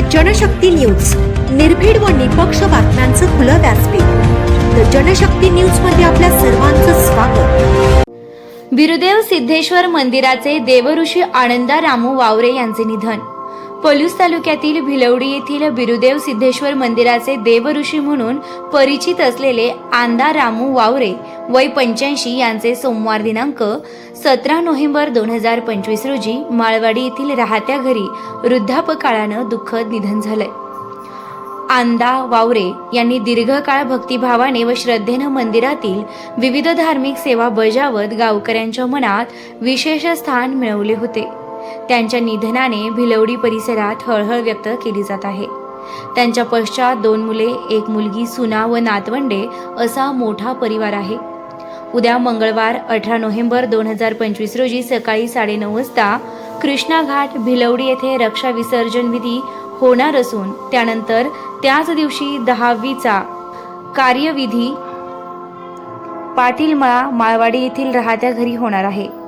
Janshakti news. निर्भीड व निपक्ष बातम्यांचं खुलं व्यासपीठ. द जनशक्ती न्यूजमध्ये आपल्या सर्वांचं स्वागत. बिरुदेव सिद्धेश्वर मंदिराचे देवऋषी आनंदा रामू वावरे यांचे निधन. पलूस तालुक्यातील भिलवडी येथील बिरुदेव सिद्धेश्वर मंदिराचे देवऋषी म्हणून परिचित असलेले आंदा रामू वावरे वय पंच्याऐंशी यांचे सोमवार दिनांक सतरा नोव्हेंबर दोन हजार पंचवीस रोजी माळवाडी येथील राहत्या घरी वृद्धापकाळानं दुःखद निधन झालंय. आंदा वावरे यांनी दीर्घकाळ भक्तिभावाने व श्रद्धेनं मंदिरातील विविध धार्मिक सेवा बजावत गावकऱ्यांच्या मनात विशेष स्थान मिळवले होते. त्यांच्या निधनाने भिलवडी परिसरात हळहळ व्यक्त केली जात आहे. त्यांच्या पश्चात दोन मुले एक मुलगी सुना व नातवंडे असा मोठा परिवार आहे. उद्या मंगळवार अठरा नोव्हेंबर दोन हजार पंचवीस रोजी सकाळी साडेनऊ वाजता कृष्णा घाट भिलवडी येथे रक्षा विसर्जन विधी होणार असून त्यानंतर त्याच दिवशी दहावीचा कार्यविधी पाटीलमळा माळवाडी येथील राहत्या घरी होणार आहे.